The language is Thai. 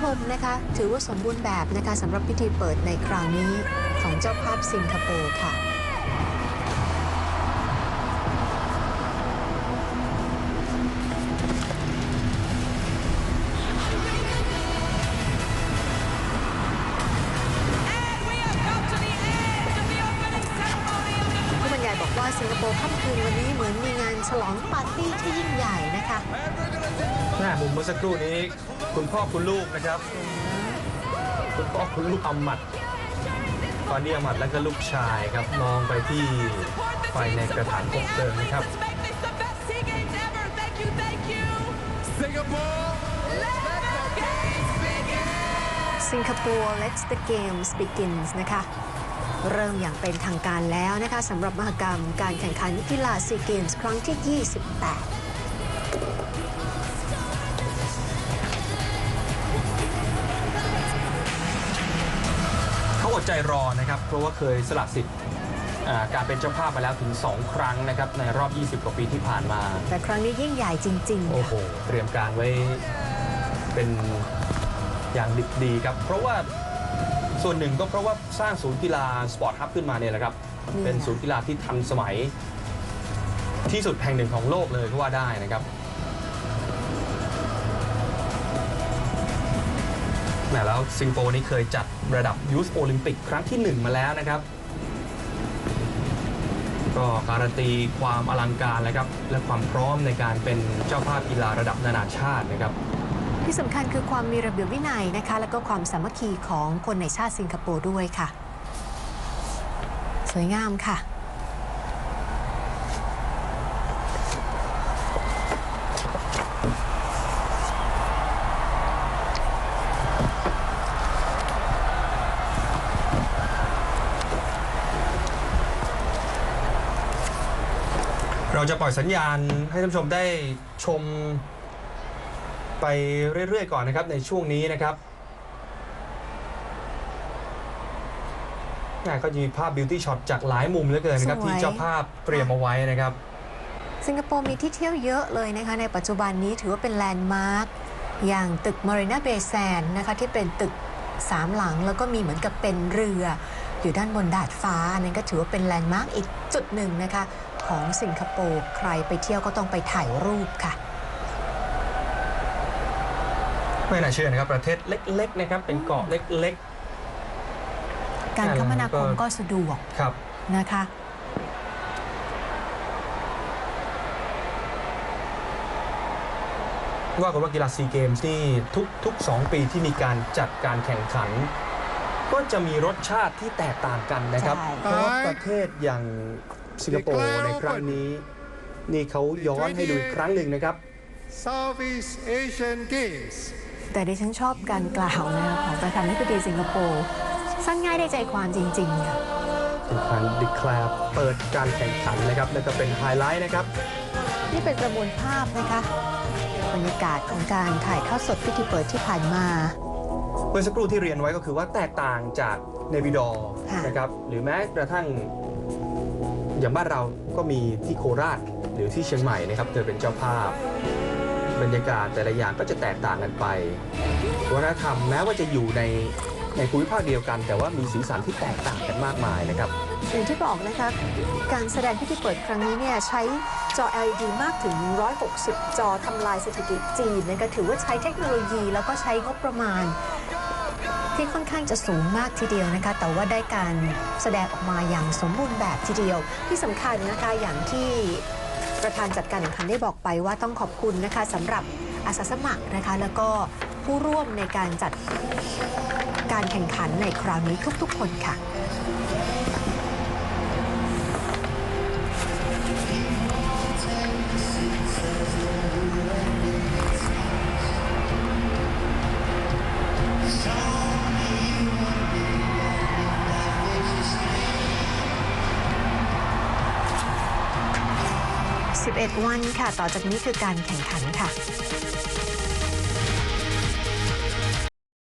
ชมนะคะ ถือว่าสมบูรณ์แบบนะคะสำหรับพิธีเปิดในคราวนี้ของเจ้าภาพสิงคโปร์ค่ะ ว่าสิงคโปร์ค่ำคืนวันนี้เหมือนมีงานฉลองปาร์ตี้ที่ยิ่งใหญ่นะคะหน้ามุมเมื่อสักครู่นี้ คุณพ่อคุณลูกนะครับ คุณพ่อคุณลูกอำมัดตอนนี้อำมัดแล้วก็ลูกชายครับมองไปที่ไฟในกระถางคบเพลิงนะครับ Let's make this the best SEA Games ever. Thank you, thank you. Singapore, Let the games begin. สิงคโปร์ Let's the Games begins นะคะ เริ่มอย่างเป็นทางการแล้วนะคะสำหรับมหกรรมการแข่งขันกีฬาซีเกมส์ครั้งที่ 28เขาอดใจรอนะครับ เพราะว่าเคยสละสิทธิ์อ่าการเป็นเจ้าภาพมาแล้วถึง 2 ครั้งนะครับ ในรอบ 20 กว่าปีที่ผ่านมา แต่ครั้งนี้ยิ่งใหญ่จริง ๆ โอ้ค่ะโห เตรียมการไว้เป็นอย่างดิบดีครับ เพราะว่า ส่วนหนึ่งก็เพราะว่าสร้างศูนย์กีฬาสปอร์ตฮับขึ้นมาเนี่ยแหละครับ นี่เป็นค่ะศูนย์กีฬาที่ทันสมัย ที่สุดแห่งหนึ่งของโลกเลยก็ว่าได้นะครับแหมแล้วสิงคโปร์นี่เคยจัดระดับยูสโอลิมปิกครั้งที่หนึ่งมาแล้วนะครับ ก็การันตีความอลังการเลยครับ และความพร้อมในการเป็นเจ้าภาพกีฬาระดับนานาชาตินะครับ ที่สำคัญคือความมีระเบียบวินัยนะคะ แล้วก็ความสามัคคีของคนในชาติสิงคโปร์ด้วยค่ะ สวยงามค่ะเราจะปล่อยสัญญาณให้ท่านผู้ชมได้ชม ไปเรื่อยๆก่อนนะครับในช่วงนี้นะครับแหม่ก็จะมีภาพบิวตี้ช็อตจากหลายมุมเหลือเกินนะครับ สวย ที่เจ้าภาพเตรียมเอาไว้นะครับ สิงคโปร์มีที่เที่ยวเยอะเลยนะคะ ในปัจจุบันนี้ถือว่าเป็นแลนด์มาร์คอย่างตึก Marina Bay Sands นะคะ ที่เป็นตึกสามหลัง แล้วก็มีเหมือนกับเป็นเรือ อยู่ด้านบนดาดฟ้านั่นก็ถือว่าเป็นแลนด์มาร์คอีกจุดหนึ่งนะคะ ของสิงคโปร์ใครไปเที่ยวก็ต้องไปถ่ายรูปค่ะ ไม่น่าเชื่อนะครับ ประเทศเล็กๆนะครับเป็นเกาะเล็กการคมนาคมก็ก็สะดวกๆครับนะคะว่ากันว่ากีฬาซีเกมส์นี่ทุกทุกสองปีที่มีการจัดการแข่งขัน ก็จะมีรสชาติที่แตกต่างกันนะครับใช่เพราะว่าประเทศอย่างสิงคโปร์ในครั้งนี้ นี่เขาย้อนให้ดูอีกครั้งหนึ่งนะครับ Southeast Asian Games. แต่ดิฉันชอบการกล่าวนะคะของประธานาธิบดีสิงคโปร์สั้นง่ายได้ใจความจริงๆค่ะเป็นการดิแคลร์เปิดการแข่งขันนะครับแล้วก็เป็นไฮไลท์นะครับ นี่เป็นประมวลภาพนะคะบรรยากาศของการถ่ายทอดสดพิธีเปิดที่ผ่านมาเมื่อสักครู่ที่เรียนไว้ก็คือว่าแตกต่างจากเนวิดอร์ค่ะนะครับหรือแม้กระทั่งอย่างบ้านเราก็มีที่โคราชหรือที่เชียงใหม่นะครับเธอเป็นเจ้าภาพ บรรยากาศแต่ละอย่างก็จะแตกต่างกันไป วัฒนธรรมแม้ว่าจะอยู่ในในภูมิภาคเดียวกัน แต่ว่ามีสีสันที่แตกต่างกันมากมายนะครับ อย่างที่บอกนะคะ การแสดงพิธีเปิดครั้งนี้เนี่ยใช้จอ LED มากถึง 160 จอทำลายสถิติจีนนะคะถือว่าใช้เทคโนโลยีแล้วก็ใช้งบประมาณ ที่ค่อนข้างจะสูงมากทีเดียวนะคะ แต่ว่าได้การแสดงออกมาอย่างสมบูรณ์แบบทีเดียว ที่สำคัญนะคะอย่างที่ ประธานจัดการแข่งขันได้บอกไปว่าต้องขอบคุณนะคะสำหรับอาสาสมัครนะคะ แล้วก็ผู้ร่วมในการจัดการแข่งขันในคราวนี้ทุกๆ คนค่ะ 11 วันค่ะ ต่อจากนี้คือการแข่งขันค่ะ